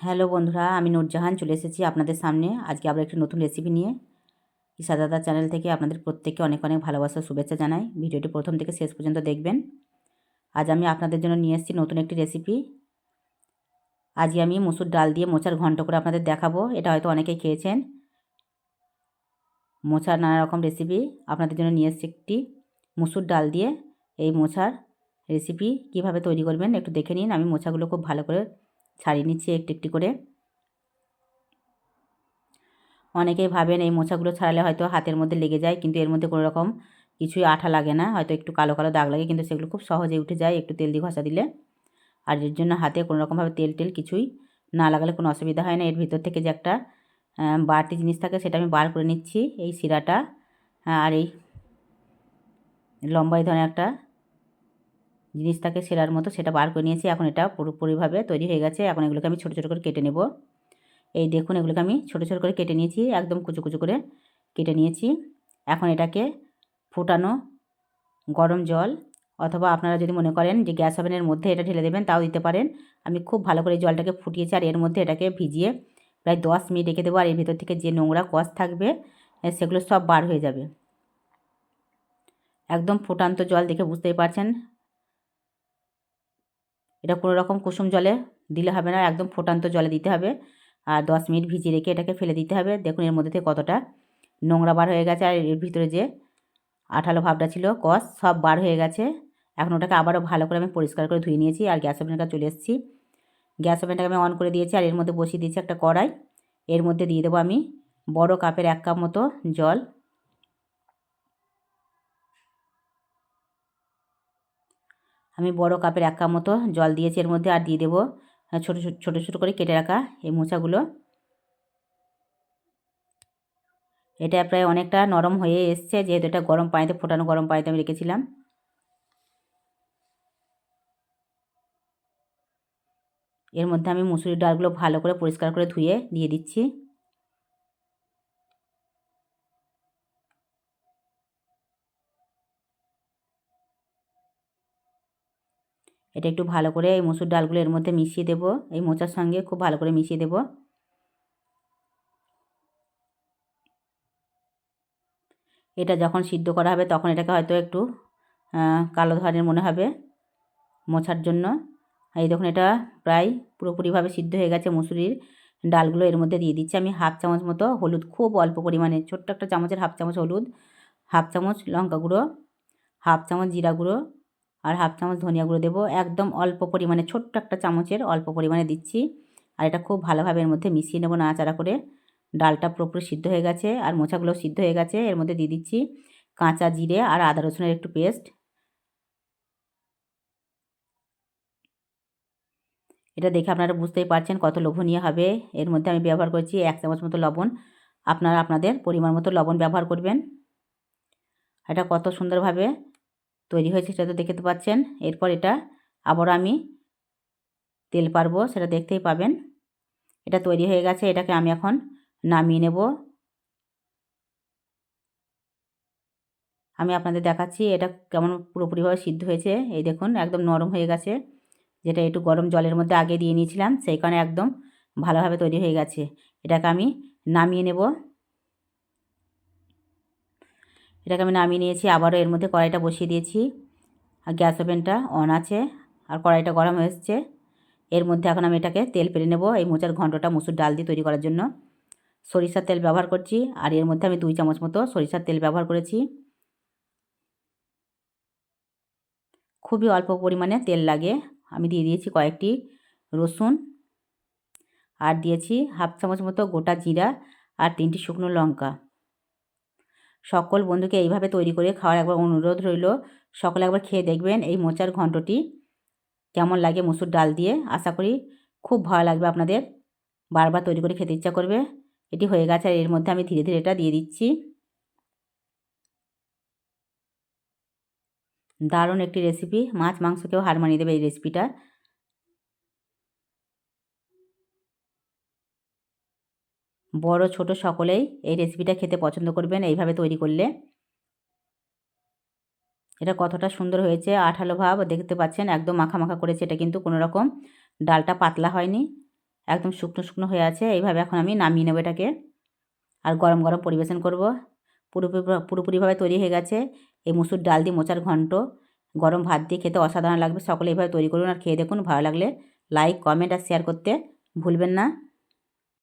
Hello বন্ধুরা, আমি নূরজাহান চলে এসেছি আপনাদের সামনে। আজকে আবার একটি নতুন রেসিপি নিয়ে। ঈশা দাদা চ্যানেল থেকে আপনাদের প্রত্যেককে অনেক অনেক ভালোবাসা, শুভেচ্ছা জানাই। ভিডিওটি প্রথম থেকে শেষ পর্যন্ত দেখবেন। আজ আমি আপনাদের জন্য নিয়ে এসেছি নতুন একটি রেসিপি আজকে আমি মুসুর ডাল দিয়ে মোচার ঘন্ট করে আপনাদের দেখাবো। এটা হয়তো অনেকেই খেয়েছেন। মোচার নানা রকম রেসিপি আপনাদের জন্য নিয়ে এসেছি একটি মুসুর ডাল দিয়ে এই মোচার রেসিপি কীভাবে তৈরি করবেন একটু দেখে নিন। আমি মোচাগুলো খুব ভালো করে ছাড়িয়ে নিচ্ছি একটু একটু করে। অনেকেই ভাবেন এই মোছাগুলো ছাড়ালে হয়তো হাতের মধ্যে লেগে যায়, কিন্তু এর মধ্যে কোনো রকম কিছুই আঠা লাগে না। হয়তো একটু কালো কালো দাগ লাগে, কিন্তু সেগুলো খুব সহজে উঠে যায় একটু তেল দিয়ে ঘষা দিলে। আর এর জন্য হাতে কোনো রকমভাবে তেল টেল কিছুই না লাগালে কোনো অসুবিধা হয় না। এর ভিতর থেকে যে একটা বাড়তি জিনিস থাকে সেটা আমি বার করে নিচ্ছি। এই শিরাটা আর এই লম্বাই ধরনের একটা জিনিস থাকে সেরার মতো সেটা বার করে নিয়েছি। এখন এটা পুরোপুরিভাবে তৈরি হয়ে গেছে। এখন এগুলোকে আমি ছোটো ছোটো করে কেটে নেব। এই দেখুন, এগুলোকে আমি ছোটো ছোটো করে কেটে নিয়েছি, একদম কুচু কুচু করে কেটে নিয়েছি। এখন এটাকে ফুটানো গরম জল অথবা আপনারা যদি মনে করেন যে গ্যাস ওভেনের মধ্যে এটা ঢেলে দেবেন, তাও দিতে পারেন। আমি খুব ভালো করে জলটাকে ফুটিয়েছি আর এর মধ্যে এটাকে ভিজিয়ে প্রায় দশ মিনিট রেখে দেবো। আর এর ভিতর থেকে যে নোংরা কষ থাকবে সেগুলো সব বার হয়ে যাবে। একদম ফুটান্ত জল দেখে বুঝতেই পারছেন। এটা কোনো রকম কুসুম জলে দিলে হবে না, একদম ফোটান্ত জলে দিতে হবে। আর দশ মিনিট ভিজিয়ে রেখে এটাকে ফেলে দিতে হবে। দেখুন এর মধ্যে থেকে কতটা নোংরা বার হয়ে গেছে, আর এর ভিতরে যে আঠালো ভাবটা ছিল কস সব বার হয়ে গেছে। এখন ওটাকে আবারও ভালো করে আমি পরিষ্কার করে ধুয়ে নিয়েছি, আর গ্যাস ওভেনটা চলে এসেছি। গ্যাস ওভেনটাকে আমি অন করে দিয়েছি, আর এর মধ্যে বসিয়ে দিয়েছি একটা কড়াই। এর মধ্যে দিয়ে দেবো আমি বড় কাপের এক কাপ মতো জল। আমি বড় কাপের এক কাপ মতো জল দিয়েছি এর মধ্যে আর দিয়ে দেবো ছোটো ছোটো ছোটো করে কেটে রাখা এই মোচাগুলো। এটা প্রায় অনেকটা নরম হয়ে এসছে, যেহেতু এটা গরম পানিতে, ফোটানো গরম পানিতে আমি রেখেছিলাম। এর মধ্যে আমি মুসুরির ডালগুলো ভালো করে পরিষ্কার করে ধুয়ে দিয়ে দিচ্ছি। এটা একটু ভালো করে এই মসুর ডালগুলো এর মধ্যে মিশিয়ে দেবো। এই মোচার সঙ্গে খুব ভালো করে মিশিয়ে দেবো। এটা যখন সিদ্ধ করা হবে তখন এটাকে হয়তো একটু কালো ধরনের মনে হবে মোছার জন্য। এই দেখুন এটা প্রায় পুরোপুরিভাবে সিদ্ধ হয়ে গেছে মুসুরির ডালগুলো এর মধ্যে দিয়ে দিচ্ছি। আমি হাফ চামচ মতো হলুদ, খুব অল্প পরিমাণে, ছোট্ট একটা চামচের হাফ চামচ হলুদ, হাফ চামচ লঙ্কা গুঁড়ো, হাফ চামচ জিরা গুঁড়ো আর হাফ চামচ ধনিয়া গুঁড়ো দেবো। একদম অল্প পরিমাণে, ছোট্ট একটা চামচের অল্প পরিমাণে দিচ্ছি। আর এটা খুব ভালোভাবে এর মধ্যে মিশিয়ে নেব নাড়াচাড়া করে। ডালটা পুরোপুরি সিদ্ধ হয়ে গেছে আর মোচাগুলো সিদ্ধ হয়ে গেছে। এর মধ্যে দিয়ে দিচ্ছি কাঁচা জিরে আর আদা রসুনের একটু পেস্ট। এটা দেখে আপনারা বুঝতেই পারছেন কত লোভনীয় হবে। এর মধ্যে আমি ব্যবহার করছি এক চামচ মতো লবণ। আপনারা আপনাদের পরিমাণ মতো লবণ ব্যবহার করবেন। এটা কত সুন্দরভাবে তৈরি হয়েছে সেটা তো দেখতে পাচ্ছেন। এরপর এটা আবারও আমি তেল পারব, সেটা দেখতেই পাবেন। এটা তৈরি হয়ে গেছে, এটাকে আমি এখন নামিয়ে নেব। আমি আপনাদের দেখাচ্ছি এটা কেমন পুরোপুরিভাবে সিদ্ধ হয়েছে। এই দেখুন, একদম নরম হয়ে গেছে। যেটা একটু গরম জলের মধ্যে আগে দিয়ে নিয়েছিলাম সেই কারণে একদম ভালোভাবে তৈরি হয়ে গেছে। এটাকে আমি নামিয়ে নেব। এটাকে আমি নামিয়ে নিয়েছি, আবারও এর মধ্যে কড়াইটা বসিয়ে দিয়েছি। আর গ্যাস ওভেনটা অন আছে, আর কড়াইটা গরম হয়েছে এর মধ্যে এখন আমি এটাকে তেল পেরে নেব, এই মোচার ঘন্টটা মুসুর ডাল দিয়ে তৈরি করার জন্য। সরিষার তেল ব্যবহার করছি, আর এর মধ্যে আমি দুই চামচ মতো সরিষার তেল ব্যবহার করেছি। খুবই অল্প পরিমাণে তেল লাগে, আমি দিয়ে দিয়েছি কয়েকটি রসুন। আর দিয়েছি হাফ চামচ মতো গোটা জিরা, আর তিনটি শুকনো লঙ্কা। সকল বন্ধুকে এইভাবে তৈরি করে খাওয়ার একবার অনুরোধ রইল। সকলে একবার খেয়ে দেখবেন এই মোচার ঘন্টটি কেমন লাগে মুসুর ডাল দিয়ে? আশা করি খুব ভালো লাগবে আপনাদের। বারবার তৈরি করে খেতে ইচ্ছা করবে। এটি হয়ে গেছে আর এর মধ্যে আমি ধীরে ধীরে এটা দিয়ে দিচ্ছি। দারুণ একটি রেসিপি মাছ মাংসকেও হার মানিয়ে দেবে এই রেসিপিটা বড়, ছোট সকলেই এই রেসিপিটা খেতে পছন্দ করবেন এইভাবে তৈরি করলে। এটা কতটা সুন্দর হয়েছে, আঠালো ভাব, দেখতে পাচ্ছেন একদম মাখা মাখা করেছে, এটা কিন্তু কোনো রকম ডালটা পাতলা হয়নি, একদম শুকনো শুকনো হয়ে আছে, এইভাবে এখন আমি নামিয়ে নেব এটাকে। আর গরম গরম পরিবেশন করব, পুরোপুরি, পুরোপুরিভাবে তৈরি হয়ে গেছে, এই মুসুর ডাল দিয়ে মোচার ঘন্ট, গরম ভাত দিয়ে খেতে অসাধারণ লাগবে, সকলে এইভাবে তৈরি করুন আর খেয়ে দেখুন, ভালো লাগলে লাইক কমেন্ট আর শেয়ার করতে ভুলবেন না।